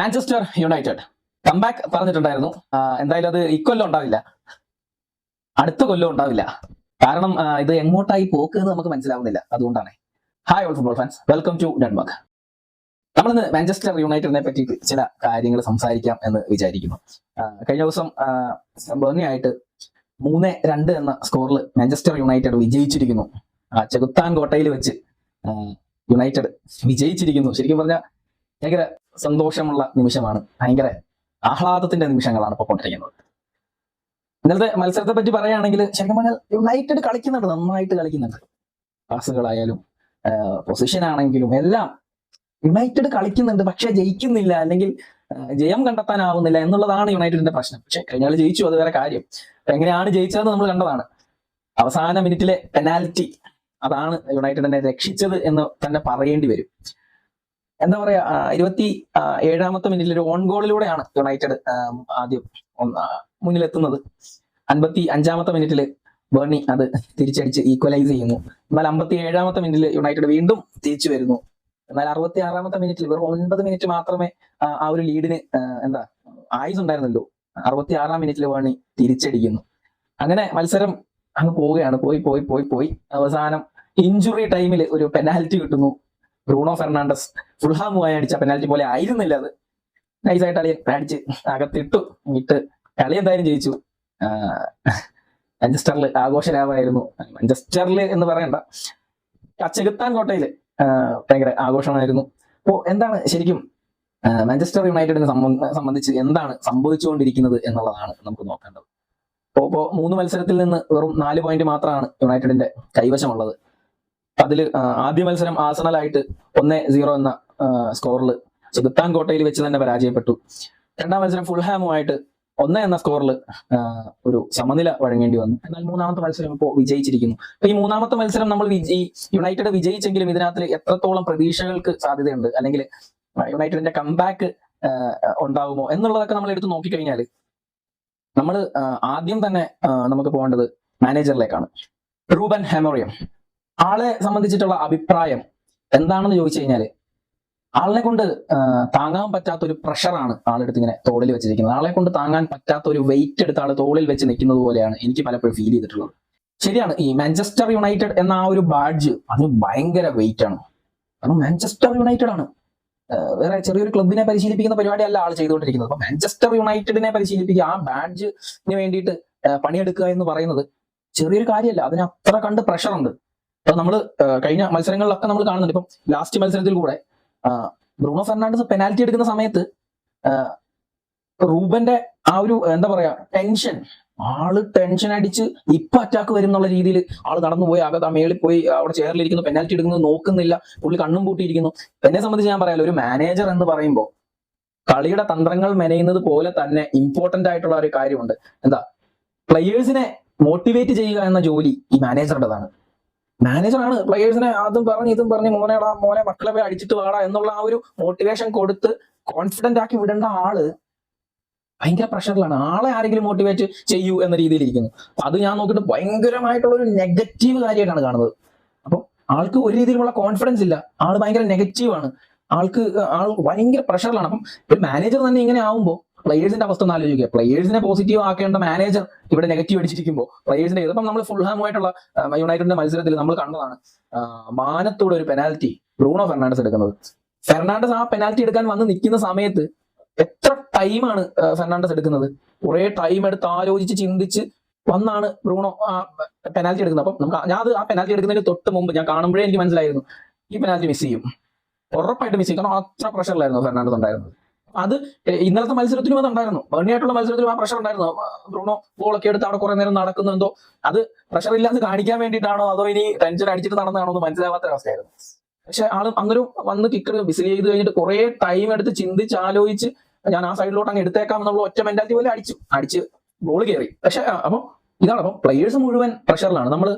Manchester United. Comeback പറഞ്ഞിട്ടുണ്ടായിരുന്നു. എന്തായാലും അത് ഇക്കൊല്ലം ഉണ്ടാവില്ല. അടുത്ത കൊല്ലം ഉണ്ടാവില്ല. കാരണം ഇത് എങ്ങോട്ടായി പോക്ക് എന്ന് നമുക്ക് മനസ്സിലാവുന്നില്ല. അതുകൊണ്ടാണ്. Hi all football fans welcome to Denmark നമ്മളിന്ന് മാഞ്ചസ്റ്റർ യുണൈറ്റഡിനെ പറ്റി ചില കാര്യങ്ങൾ സംസാരിക്കാം എന്ന് വിചാരിക്കുന്നു. കഴിഞ്ഞ ദിവസം ഭംഗിയായിട്ട് മൂന്ന് രണ്ട് എന്ന സ്കോറിൽ മാഞ്ചസ്റ്റർ യുണൈറ്റഡ് വിജയിച്ചിരിക്കുന്നു. ചെകുത്താൻ കോട്ടയിൽ വെച്ച് യുണൈറ്റഡ് വിജയിച്ചിരിക്കുന്നു. ശരിക്കും പറഞ്ഞാൽ ഭയങ്കര സന്തോഷമുള്ള നിമിഷമാണ്. ഭയങ്കര ആഹ്ലാദത്തിന്റെ നിമിഷങ്ങളാണ് ഇപ്പോൾ കൊണ്ടിരിക്കുന്നത്. ഇന്നലത്തെ മത്സരത്തെ പറ്റി പറയുകയാണെങ്കിൽ ശരിക്കും പറഞ്ഞാൽ യുണൈറ്റഡ് കളിക്കുന്നുണ്ട് നന്നായിട്ട് കളിക്കുന്നുണ്ട്. പാസുകളായാലും പൊസിഷൻ ആണെങ്കിലും എല്ലാം യുണൈറ്റഡ് കളിക്കുന്നുണ്ട് പക്ഷെ ജയിക്കുന്നില്ല അല്ലെങ്കിൽ ജയം കണ്ടെത്താനാവുന്നില്ല എന്നുള്ളതാണ് യുണൈറ്റഡിന്റെ പ്രശ്നം. പക്ഷെ കഴിഞ്ഞ കളി ജയിച്ചു അത് വേറെ കാര്യം. എങ്ങനെയാണ് ജയിച്ചതെന്ന് നമ്മൾ കണ്ടതാണ്. അവസാന മിനിറ്റിലെ പെനാൽറ്റി അതാണ് യുണൈറ്റഡിനെ രക്ഷിച്ചത് എന്ന് തന്നെ പറയേണ്ടി വരും. എന്താ പറയാ ഇരുപത്തി ഏഴാമത്തെ മിനിറ്റിൽ ഒരു ഓൺ ഗോളിലൂടെയാണ് യുണൈറ്റഡ് ആദ്യം മുന്നിലെത്തുന്നത്. അൻപത്തി അഞ്ചാമത്തെ മിനിറ്റിൽ ബേർണി അത് തിരിച്ചടിച്ച് ഈക്വലൈസ് ചെയ്യുന്നു. എന്നാൽ അമ്പത്തി ഏഴാമത്തെ മിനിറ്റിൽ യുണൈറ്റഡ് വീണ്ടും തിരിച്ചു വരുന്നു. എന്നാൽ അറുപത്തി ആറാമത്തെ മിനിറ്റിൽ വെറും ഒൻപത് മിനിറ്റ് മാത്രമേ ആ, ആ ഒരു ലീഡിന് എന്താ ആയുസ് ഉണ്ടായിരുന്നല്ലോ അറുപത്തി ആറാം മിനിറ്റിൽ വേണി തിരിച്ചടിക്കുന്നു. അങ്ങനെ മത്സരം അങ്ങ് പോവുകയാണ്. പോയി പോയി പോയി പോയി. അവസാനം ഇഞ്ചുറി ടൈമിൽ ഒരു പെനാൽറ്റി കിട്ടുന്നു. ബ്രൂണോ ഫെർണാണ്ടസ് ഫുൾഹാമുമായി അടിച്ച പെനാൽറ്റി പോലെ ആയിരുന്നില്ല അത്. നൈസായിട്ട് അളിയൻ അടിച്ച് അകത്തിട്ടു. ഇട്ട് കളി എന്തായാലും ജയിച്ചു. മാഞ്ചസ്റ്ററിൽ ആഘോഷരാവായിരുന്നു മാഞ്ചസ്റ്ററിൽ എന്ന് പറയണ്ട. കച്ചകത്താൻ കോട്ടയിൽ ഭയങ്കര ആഘോഷമായിരുന്നു. അപ്പോ എന്താണ് ശരിക്കും മാഞ്ചസ്റ്റർ യുണൈറ്റഡിനെ സംബന്ധിച്ച് എന്താണ് സംഭവിച്ചുകൊണ്ടിരിക്കുന്നത് എന്നുള്ളതാണ് നമുക്ക് നോക്കേണ്ടത്. അപ്പോൾ മൂന്ന് മത്സരത്തിൽ നിന്ന് വെറും നാല് പോയിന്റ് മാത്രമാണ് യുണൈറ്റഡിന്റെ കൈവശമുള്ളത്. അതിൽ ആദ്യ മത്സരം ആസണലായിട്ട് ഒന്ന് സീറോ എന്ന സ്കോറിൽ ചെകുത്താൻ കോട്ടയിൽ വെച്ച് തന്നെ പരാജയപ്പെട്ടു. രണ്ടാം മത്സരം ഫുൾഹാമുമായിട്ട് ഒന്ന് എന്ന സ്കോറിൽ ഒരു സമനില വഴങ്ങേണ്ടി വന്നു. എന്നാൽ മൂന്നാമത്തെ മത്സരം ഇപ്പോൾ വിജയിച്ചിരിക്കുന്നു. അപ്പൊ ഈ മൂന്നാമത്തെ മത്സരം നമ്മൾ ഈ യുണൈറ്റഡ് വിജയിച്ചെങ്കിലും ഇതിനകത്ത് എത്രത്തോളം പ്രതീക്ഷകൾക്ക് സാധ്യതയുണ്ട്? അല്ലെങ്കിൽ യുണൈറ്റഡിന്റെ കംബാക്ക് ഉണ്ടാവുമോ? എന്നുള്ളതൊക്കെ നമ്മൾ എടുത്ത് നോക്കിക്കഴിഞ്ഞാൽ നമ്മൾ ആദ്യം തന്നെ നമുക്ക് പോകേണ്ടത് മാനേജറിലേക്കാണ് റൂബൻ ഹെമോറിയം. ആളെ സംബന്ധിച്ചിട്ടുള്ള അഭിപ്രായം എന്താണെന്ന് ചോദിച്ചു കഴിഞ്ഞാൽ ആളിനെ കൊണ്ട് താങ്ങാൻ പറ്റാത്ത ഒരു പ്രഷറാണ് ആളെടുത്ത് ഇങ്ങനെ തോളിൽ വെച്ചിരിക്കുന്നത്. ആളെ കൊണ്ട് താങ്ങാൻ പറ്റാത്ത ഒരു വെയിറ്റ് എടുത്ത് ആൾ തോളിൽ വെച്ച് നിൽക്കുന്നത് പോലെയാണ് എനിക്ക് പലപ്പോഴും ഫീൽ ചെയ്തിട്ടുള്ളത്. ശരിയാണ് ഈ മാഞ്ചസ്റ്റർ യുണൈറ്റഡ് എന്ന ആ ഒരു ബാഡ്ജ് അത് ഭയങ്കര വെയിറ്റ് ആണ്. കാരണം മാഞ്ചസ്റ്റർ യുണൈറ്റഡ് ആണ്. വേറെ ചെറിയൊരു ക്ലബിനെ പരിശീലിപ്പിക്കുന്ന പരിപാടിയല്ല ആൾ ചെയ്തുകൊണ്ടിരിക്കുന്നത്. അപ്പൊ മാഞ്ചസ്റ്റർ യുണൈറ്റഡിനെ പരിശീലിപ്പിക്കുക ആ ബാഡ്ജിന് വേണ്ടിയിട്ട് പണിയെടുക്കുക എന്ന് പറയുന്നത് ചെറിയൊരു കാര്യമല്ല. അതിന് അത്ര കണ്ട് പ്രഷർ ഉണ്ട്. അപ്പൊ നമ്മൾ കഴിഞ്ഞ മത്സരങ്ങളിലൊക്കെ നമ്മൾ കാണുന്നുണ്ട്. ഇപ്പം ലാസ്റ്റ് മത്സരത്തിൽ കൂടെ ബ്രൂണോ ഫെർണാണ്ടസ് പെനാൽറ്റി എടുക്കുന്ന സമയത്ത് റൂബന്റെ ആ ഒരു എന്താ പറയാ ടെൻഷൻ ആൾ ടെൻഷൻ അടിച്ച് ഇപ്പൊ അറ്റാക്ക് വരും എന്നുള്ള രീതിയിൽ ആൾ നടന്നു പോയി. അകത്ത് ആ മേളിൽ പോയി അവിടെ ചെയറിലിരിക്കുന്നു പെനാൽറ്റി എടുക്കുന്നത് നോക്കുന്നില്ല പുള്ളി കണ്ണും പൂട്ടിയിരിക്കുന്നു. എന്നെ സംബന്ധിച്ച് ഞാൻ പറയാലോ ഒരു മാനേജർ എന്ന് പറയുമ്പോൾ കളിയുടെ തന്ത്രങ്ങൾ മെനയുന്നത് പോലെ തന്നെ ഇമ്പോർട്ടന്റ് ആയിട്ടുള്ള ഒരു കാര്യമുണ്ട്. എന്താ പ്ലെയേഴ്സിനെ മോട്ടിവേറ്റ് ചെയ്യുക എന്ന ജോലി ഈ മാനേജറുടേതാണ് മാനേജറാണ് പ്ലെയേഴ്സിനെ അതും പറഞ്ഞ് ഇതും പറഞ്ഞ് മോനെടാ മോനെ മക്കളെ പോയി അടിച്ചിട്ട് വാടാ എന്നുള്ള ആ ഒരു മോട്ടിവേഷൻ കൊടുത്ത് കോൺഫിഡന്റ് ആക്കി വിടേണ്ട ആൾ ഭയങ്കര പ്രഷറിലാണ് ആളെ ആരെങ്കിലും മോട്ടിവേറ്റ് ചെയ്യൂ എന്ന രീതിയിൽ ഇരിക്കുന്നു. അത് ഞാൻ നോക്കിയിട്ട് ഭയങ്കരമായിട്ടുള്ള ഒരു നെഗറ്റീവ് കാര്യമായിട്ടാണ് കാണുന്നത്. അപ്പൊ ആൾക്ക് ഒരു രീതിയിലുള്ള കോൺഫിഡൻസ് ഇല്ല. ആൾ ഭയങ്കര നെഗറ്റീവ് ആണ്. ആൾക്ക് ആൾ ഭയങ്കര പ്രഷറിലാണ് അപ്പം ഒരു മാനേജർ തന്നെ ഇങ്ങനെ ആവുമ്പോൾ പ്ലെയേഴ്സിന്റെ അവസ്ഥ ഒന്ന് ആലോചിക്കുക. പ്ലെയേഴ്സിനെ പോസിറ്റീവ് ആക്കേണ്ട മാനേജർ ഇവിടെ നെഗറ്റീവ് അടിച്ചിരിക്കുമ്പോൾ പ്ലെയേഴ്സിന്റെ ഇപ്പം നമ്മൾ ഫുൾ ഹാമുമായിട്ടുള്ള യുണൈറ്റഡിന്റെ മത്സരത്തിൽ നമ്മൾ കണ്ടതാണ് മാനത്തോടെ ഒരു പെനാൽറ്റി ബ്രൂണോ ഫെർണാണ്ടസ് എടുക്കുന്നത്. ഫെർണാണ്ടസ് ആ പെനാൽറ്റി എടുക്കാൻ വന്ന് നിൽക്കുന്ന സമയത്ത് എത്ര ടൈമാണ് ഫെർണാണ്ടസ് എടുക്കുന്നത്? കുറെ ടൈം എടുത്ത് ആലോചിച്ച് ചിന്തിച്ച് വന്നാണ് ബ്രൂണോ ആ പെനാൽറ്റി എടുക്കുന്നത്. അപ്പം നമുക്ക് ഞാൻ അത് ആ പെനാൽറ്റി എടുക്കുന്നതിന് തൊട്ട് മുമ്പ് ഞാൻ കാണുമ്പോഴേ എനിക്ക് മനസ്സിലായിരുന്നു ഈ പെനാൽറ്റി മിസ് ചെയ്യും. ഉറപ്പായിട്ട് മിസ് ചെയ്യും. കാരണം അത്ര പ്രഷറിലായിരുന്നു ഫെർണാണ്ടസ് ഉണ്ടായിരുന്നത്. അത് ഇന്നലത്തെ മത്സരത്തിലും അത് ഉണ്ടായിരുന്നു ബേണിയായിട്ടുള്ള മത്സരത്തിലും ആ പ്രഷർ ഉണ്ടായിരുന്നു. ബ്രൂണോ ബോളൊക്കെ എടുത്ത് അവിടെ കുറെ നേരം നടക്കുന്നുണ്ടോ അത് പ്രഷർ ഇല്ലാന്ന് കാണിക്കാൻ വേണ്ടിയിട്ടാണോ അതോ ഇനി ടെൻഷൻ അടിച്ചിട്ട് നടന്നതാണോ എന്ന് മനസ്സിലാവാത്ത അവസ്ഥയായിരുന്നു പക്ഷെ ആൾ അങ്ങനെ വന്ന് കിക്കർ വിസിൽ ചെയ്ത് കഴിഞ്ഞിട്ട് കുറെ ടൈം എടുത്ത് ചിന്തിച്ച് ആലോചിച്ച് ഞാൻ ആ സൈഡിലോട്ട് അങ്ങ് എടുത്തേക്കാം എന്നുള്ള ഒറ്റ മെന്റാലിറ്റി പോലെ അടിച്ചു. അടിച്ച് ബോൾ കയറി പക്ഷെ അപ്പൊ ഇതാണ് അപ്പം പ്ലെയേഴ്സ് മുഴുവൻ പ്രഷറിലാണ് നമ്മൾ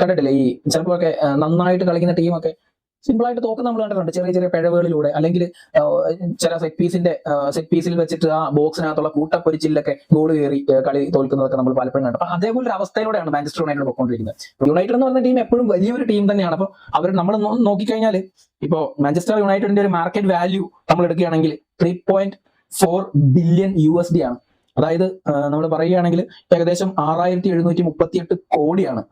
കണ്ടിട്ടില്ലേ ഈ ചിലപ്പോ ഒക്കെ നന്നായിട്ട് കളിക്കുന്ന ടീമൊക്കെ സിമ്പിൾ ആയിട്ട് തോക്ക് നമ്മൾ കണ്ടിട്ടുണ്ട്. ചെറിയ ചെറിയ പിഴവുകളിലൂടെ. അല്ലെങ്കിൽ ചില സെറ്റ് പീസിന്റെ സെറ്റ് പീസിൽ വെച്ചിട്ട് ആ ബോക്സിനകത്തുള്ള കൂട്ടപ്പൊരിച്ചിലൊക്കെ ഗോൾ കയറി കളി തോൽക്കുന്നതൊക്കെ നമ്മൾ പലപ്പോഴും കണ്ടു. അപ്പൊ അതേപോലെ ഒരു അവസ്ഥയിലൂടെയാണ് മാഞ്ചസ്റ്റർ യുണൈറ്റഡ് പോയിക്കൊണ്ടിരിക്കുന്നത്. യുണൈറ്റഡ് എന്ന് പറഞ്ഞ ടീം എപ്പോഴും വലിയൊരു ടീം തന്നെയാണ്. അപ്പോൾ അവർ നമ്മൾ നോക്കിക്കഴിഞ്ഞാൽ ഇപ്പോ മാഞ്ചസ്റ്റർ യുണൈറ്റഡിന്റെ ഒരു മാർക്കറ്റ് വാല്യൂ നമ്മൾ എടുക്കുകയാണെങ്കിൽ three point four billion U S D ആണ്. അതായത് നമ്മൾ പറയുകയാണെങ്കിൽ ഏകദേശം ആറായിരത്തി എഴുന്നൂറ്റി മുപ്പത്തി എട്ട് കോടിയാണ്.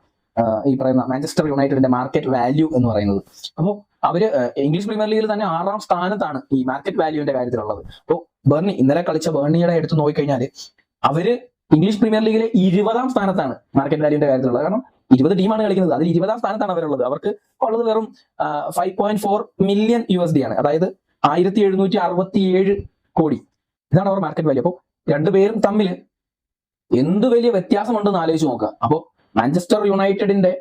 ഈ പറയുന്ന മാഞ്ചസ്റ്റർ യുണൈറ്റഡിന്റെ മാർക്കറ്റ് വാല്യൂ എന്ന് പറയുന്നത്. അപ്പോൾ അവർ ഇംഗ്ലീഷ് പ്രീമിയർ ലീഗിൽ തന്നെ ആറാം സ്ഥാനത്താണ് ഈ മാർക്കറ്റ് വാല്യൂവിന്റെ കാര്യത്തിലുള്ളത്. അപ്പോൾ ബേർണി ഇന്നലെ കളിച്ച ബേർണിയുടെ എടുത്ത് നോക്കിക്കഴിഞ്ഞാൽ അവർ ഇംഗ്ലീഷ് പ്രീമിയർ ലീഗിലെ ഇരുപതാം സ്ഥാനത്താണ് മാർക്കറ്റ് വാല്യൂവിന്റെ കാര്യത്തിലുള്ളത്. കാരണം ഇരുപത് ടീമാണ് കളിക്കുന്നത്. അതിൽ ഇരുപതാം സ്ഥാനത്താണ് അവരുള്ളത്. അവർക്ക് ഉള്ളത് വെറും five point four million U S D ആണ്. അതായത് ആയിരത്തി എഴുന്നൂറ്റി അറുപത്തി ഏഴ് കോടി. ഇതാണ് അവർ മാർക്കറ്റ് വാല്യൂ അപ്പോൾ രണ്ടുപേരും തമ്മിൽ എന്ത് വലിയ വ്യത്യാസമുണ്ടെന്ന് ആലോചിച്ച് നോക്കുക. അപ്പോൾ മാഞ്ചസ്റ്റർ യുണൈറ്റഡിന്റെ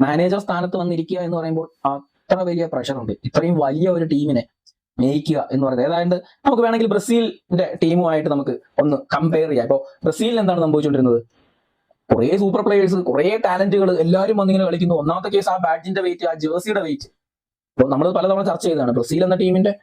മാനേജർ സ്ഥാനത്ത് വന്നിരിക്കുക എന്ന് പറയുമ്പോൾ അത്ര വലിയ പ്രഷർ ഉണ്ട്. ഇത്രയും വലിയ ഒരു ടീമിനെ മേയിക്കുക എന്ന് പറയുന്നത്. ഏതാണ്ട് നമുക്ക് വേണമെങ്കിൽ ബ്രസീലിന്റെ ടീമുമായിട്ട് നമുക്ക് ഒന്ന് കമ്പയർ ചെയ്യാം. ഇപ്പോൾ ബ്രസീലിൽ എന്താണ് സംഭവിച്ചുകൊണ്ടിരുന്നത്? കുറെ സൂപ്പർ പ്ലേയേഴ്സ് കുറെ ടാലന്റുകൾ എല്ലാവരും വന്നിങ്ങനെ കളിക്കുന്നു. ഒന്നാമത്തെ കേസ് ആ ബാറ്റിന്റെ വെയിറ്റ് ആ ജേഴ്സിയുടെ വെയിറ്റ് ഇപ്പോൾ നമ്മൾ പലതവണ ചർച്ച ചെയ്തതാണ്. ബ്രസീൽ എന്ന ടീമിന്റെ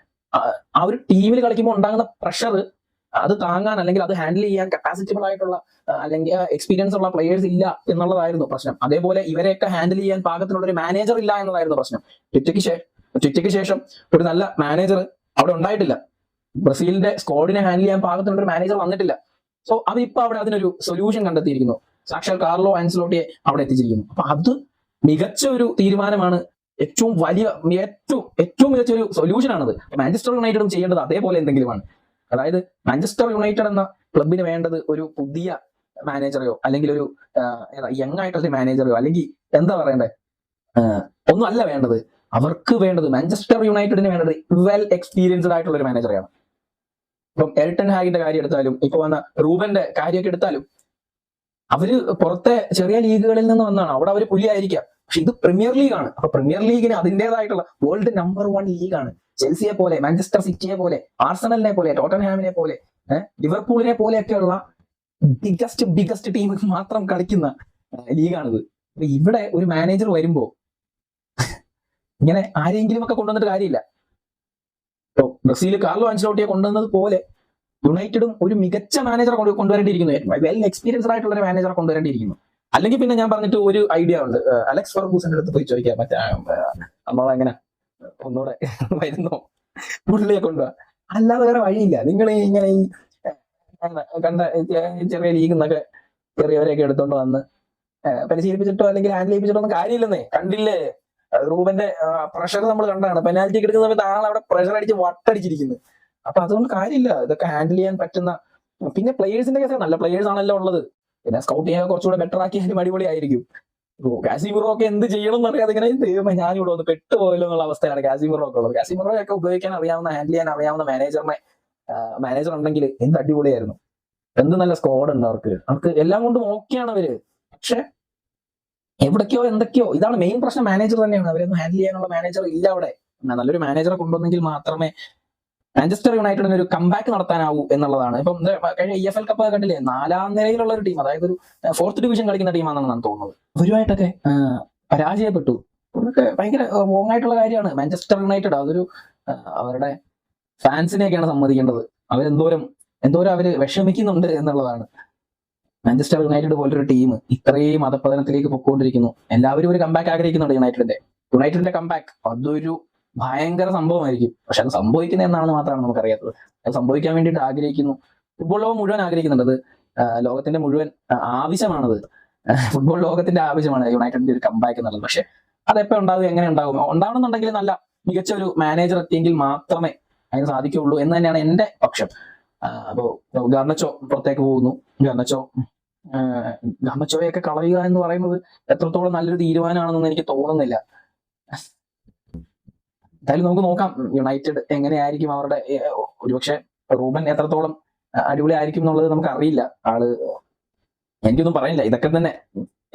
ആ ഒരു ടീമിൽ കളിക്കുമ്പോൾ ഉണ്ടാകുന്ന പ്രഷർ അത് താങ്ങാൻ അല്ലെങ്കിൽ അത് ഹാൻഡിൽ ചെയ്യാൻ കപ്പാസിറ്റബിൾ ആയിട്ടുള്ള അല്ലെങ്കിൽ എക്സ്പീരിയൻസ് ഉള്ള പ്ലേയേഴ്സ് ഇല്ല എന്നുള്ളതായിരുന്നു പ്രശ്നം. അതേപോലെ ഇവരെയൊക്കെ ഹാൻഡിൽ ചെയ്യാൻ പാകത്തിനുള്ള ഒരു മാനേജർ ഇല്ല എന്നതായിരുന്നു പ്രശ്നം. ട്വിറ്റയ്ക്ക് ശേഷം ട്വിറ്റയ്ക്ക് ശേഷം ഒരു നല്ല മാനേജർ അവിടെ ഉണ്ടായിട്ടില്ല. ബ്രസീലിന്റെ സ്കോഡിനെ ഹാൻഡിൽ ചെയ്യാൻ പാകത്തിനുള്ള ഒരു മാനേജർ വന്നിട്ടില്ല സോ അതിപ്പോ അവിടെ അതിനൊരു സൊല്യൂഷൻ കണ്ടെത്തിയിരിക്കുന്നു. സാക്ഷാൽ കാർലോ ആൻസലോട്ടിയെ അവിടെ എത്തിച്ചിരിക്കുന്നു. അപ്പൊ അത് മികച്ച ഒരു തീരുമാനമാണ്. ഏറ്റവും വലിയ ഏറ്റവും ഏറ്റവും മികച്ച ഒരു സൊല്യൂഷൻ ആണത് മാഞ്ചസ്റ്റർ യുണൈറ്റഡും ചെയ്യേണ്ടത് അതേപോലെ എന്തെങ്കിലുമാണ്. അതായത് മാഞ്ചസ്റ്റർ യുണൈറ്റഡ് എന്ന ക്ലബിന് വേണ്ടത് ഒരു പുതിയ മാനേജറെയോ അല്ലെങ്കിൽ ഒരു യങ് ആയിട്ടുള്ള മാനേജറെയോ അല്ലെങ്കിൽ എന്താ പറയണ്ടേ? ഒന്നും അല്ല വേണ്ടത്. അവർക്ക് വേണ്ടത് മാഞ്ചസ്റ്റർ യുണൈറ്റഡിന് വേണ്ടത് വെൽ എക്സ്പീരിയൻസ്ഡ് ആയിട്ടുള്ള ഒരു മാനേജറെയാണ് ഇപ്പം എൽട്ടൺ ഹാഗിന്റെ കാര്യം എടുത്താലും ഇപ്പൊ വന്ന റൂബന്റെ കാര്യമൊക്കെ എടുത്താലും അവർ പുറത്തെ ചെറിയ ലീഗുകളിൽ നിന്ന് വന്നാണ്. അവിടെ അവർ പുലിയായിരിക്കാം. പക്ഷെ ഇത് പ്രീമിയർ ലീഗാണ് അപ്പൊ പ്രീമിയർ ലീഗിന് അതിന്റെതായിട്ടുള്ള വേൾഡ് നമ്പർ വൺ ലീഗാണ് ചെൽസിയെ പോലെ മാഞ്ചസ്റ്റർ സിറ്റിയെ പോലെ ആർസണലിനെ പോലെ ടോട്ടൻഹാമിനെ പോലെ ലിവർപൂളിനെ പോലെയൊക്കെയുള്ള ബിഗസ്റ്റ് ബിഗസ്റ്റ് ടീം മാത്രം കളിക്കുന്ന ലീഗാണിത്. ഇവിടെ ഒരു മാനേജർ വരുമ്പോ ഇങ്ങനെ ആരെങ്കിലും ഒക്കെ കൊണ്ടുവന്നിട്ട് കാര്യമില്ല. ഇപ്പൊ ബ്രസീൽ കാർലോ അഞ്ചലോട്ടിയെ കൊണ്ടുവന്നത് പോലെ യുണൈറ്റഡും ഒരു മികച്ച മാനേജറെ കൊണ്ട് കൊണ്ടുവരേണ്ടിയിരിക്കുന്നു. വെൽ എക്സ്പീരിയൻസ്ഡ് ആയിട്ടുള്ള ഒരു മാനേജറെ കൊണ്ടുവരേണ്ടിയിരിക്കുന്നു. അല്ലെങ്കിൽ പിന്നെ ഞാൻ പറഞ്ഞിട്ട് ഒരു ഐഡിയ ഉണ്ട്. അലക്സ് ഫർഗൂസിന്റെ അടുത്ത് പോയി ചോദിക്കാം. മറ്റേ അമ്മ എങ്ങനെ? ഒന്നുകൂടെ വരുന്നോ. പുള്ളിയെ കൊണ്ടുപോവാ അല്ലാതെ വേറെ വഴിയില്ല. നിങ്ങൾ ഇങ്ങനെ ഈ കണ്ട ചെറിയ ലീഗിൽ നിന്നൊക്കെ ചെറിയവരെയൊക്കെ എടുത്തോണ്ട് വന്ന് പരിശീലിപ്പിച്ചിട്ടോ അല്ലെങ്കിൽ ഹാൻഡിൽ ചെയ്യിപ്പിച്ചിട്ടോ ഒന്നും കാര്യമില്ലെന്നേ. കണ്ടില്ലേ? റൂബന്റെ പ്രഷർ നമ്മൾ കണ്ടാണ്. പെനാൽറ്റി എടുക്കുന്ന സമയത്ത് ആൾ അവിടെ പ്രഷർ അടിച്ച് വട്ടടിച്ചിരിക്കുന്നു. അപ്പൊ അതുകൊണ്ട് കാര്യമില്ല. ഇതൊക്കെ ഹാൻഡിൽ ചെയ്യാൻ പറ്റുന്ന പിന്നെ പ്ലേയേഴ്സിന്റെ കേസ് നല്ല പ്ലേയേഴ്സ് ആണല്ലോ ഉള്ളത്. പിന്നെ സ്കൗട്ട് ചെയ്യാൻ കുറച്ചുകൂടെ ബെറ്റർ ആക്കിയാലും അടിപൊളിയായിരിക്കും. കാസിമിറോ ഒക്കെ എന്ത് ചെയ്യണം എന്നറിയാതെ ഇങ്ങനെ ദൈവമേ ഞാനിവിടെ ഒന്ന് പെട്ടുപോയല്ലോ എന്നുള്ള അവസ്ഥയാണ് കാസിമിറോ ഒക്കെ ഉള്ളത്. കാസിമിറോ ഒക്കെ ഉപയോഗിക്കാൻ അറിയാവുന്ന ഹാൻഡിൽ ചെയ്യാൻ അറിയാവുന്ന മാനേജറിനെ മാനേജർ ഉണ്ടെങ്കിൽ എന്ത് അടിപൊളിയായിരുന്നു. എന്ത് നല്ല സ്ക്വാഡ് ഉണ്ട് അവർക്ക്. അവർക്ക് എല്ലാം കൊണ്ടും ഓക്കെയാണ് അവർ. പക്ഷെ എവിടേക്കോ എന്തൊക്കെയോ ഇതാണ് മെയിൻ പ്രശ്നം മാനേജർ തന്നെയാണ്. അവരൊന്നും ഹാൻഡിൽ ചെയ്യാനുള്ള മാനേജർ ഇല്ല അവിടെ. നല്ലൊരു മാനേജറെ കൊണ്ടുവന്നെങ്കിൽ മാത്രമേ മാഞ്ചസ്റ്റർ യുണൈറ്റഡിന് ഒരു കംബാക്ക് നടത്താനാവൂ എന്നുള്ളതാണ്. ഇപ്പം കഴിഞ്ഞ ഇ എഫ് എൽ കപ്പ് കണ്ടില്ലേ? നാലാം നിലയിലുള്ള ഒരു ടീം അതായത് ഒരു ഫോർത്ത് ഡിവിഷൻ കളിക്കുന്ന ടീമാണെന്നാണ് തോന്നുന്നത്. അവരുമായിട്ടൊക്കെ പരാജയപ്പെട്ടു. അതൊക്കെ ഭയങ്കര ആയിട്ടുള്ള കാര്യമാണ്. മാഞ്ചസ്റ്റർ യുണൈറ്റഡ് അതൊരു അവരുടെ ഫാൻസിനെയൊക്കെയാണ് സമ്മതിക്കേണ്ടത്. അവരെന്തോരം എന്തോരം അവർ വിഷമിക്കുന്നുണ്ട് എന്നുള്ളതാണ്. മാഞ്ചസ്റ്റർ യുണൈറ്റഡ് പോലൊരു ടീം ഇത്രയും മതപ്പതനത്തിലേക്ക് പൊക്കോണ്ടിരിക്കുന്നു. എല്ലാവരും ഒരു കമ്പാക്ക് ആഗ്രഹിക്കുന്നുണ്ട് യുണൈറ്റഡിന്റെ യുണൈറ്റഡിന്റെ കമ്പാക്ക് അതൊരു ഭയങ്കര സംഭവമായിരിക്കും. പക്ഷെ അത് സംഭവിക്കുന്ന എന്നാണെന്ന് മാത്രമാണ് നമുക്കറിയാത്തത്. അത് സംഭവിക്കാൻ വേണ്ടിയിട്ട് ആഗ്രഹിക്കുന്നു. ഫുട്ബോൾ ലോകം മുഴുവൻ ആഗ്രഹിക്കുന്നുണ്ട്. ലോകത്തിന്റെ മുഴുവൻ ആവശ്യമാണത്. ഫുട്ബോൾ ലോകത്തിന്റെ ആവശ്യമാണ്. യുണൈറ്റഡിന്റെ ഒരു കമ്പാക്ക് എന്നുള്ളത്. പക്ഷെ അതെപ്പോ ഉണ്ടാവും എങ്ങനെ ഉണ്ടാവും ഉണ്ടാവണമെന്നുണ്ടെങ്കിൽ നല്ല മികച്ച ഒരു മാനേജർ എത്തിയെങ്കിൽ മാത്രമേ അതിന് സാധിക്കുകയുള്ളൂ എന്ന് തന്നെയാണ് എന്റെ പക്ഷം. അപ്പോ ഗർണച്ചോ പുറത്തേക്ക് പോകുന്നു. ഗർണച്ചോ ഗർണച്ചോയൊക്കെ കളയുക എന്ന് പറയുന്നത് എത്രത്തോളം നല്ലൊരു തീരുമാനമാണെന്നൊന്നും എനിക്ക് തോന്നുന്നില്ല. എന്തായാലും നമുക്ക് നോക്കാം. യുണൈറ്റഡ് എങ്ങനെയായിരിക്കും അവരുടെ ഒരുപക്ഷെ റൂബൻ എത്രത്തോളം അടിപൊളി ആയിരിക്കും എന്നുള്ളത് നമുക്ക് അറിയില്ല. ആൾ എനിക്കൊന്നും പറയില്ല ഇതൊക്കെ തന്നെ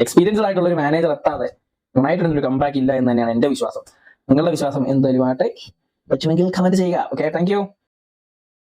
എക്സ്പീരിയൻസ്ഡ് ആയിട്ടുള്ള ഒരു മാനേജർ എത്താതെ യുണൈറ്റഡ് ഒരു കമ്പാക്ക് ഇല്ല എന്ന് തന്നെയാണ് എന്റെ വിശ്വാസം. നിങ്ങളുടെ വിശ്വാസം എന്തായാലും ആട്ടെ പറ്റുമെങ്കിൽ കമന്റ് ചെയ്യുക. Okay thank you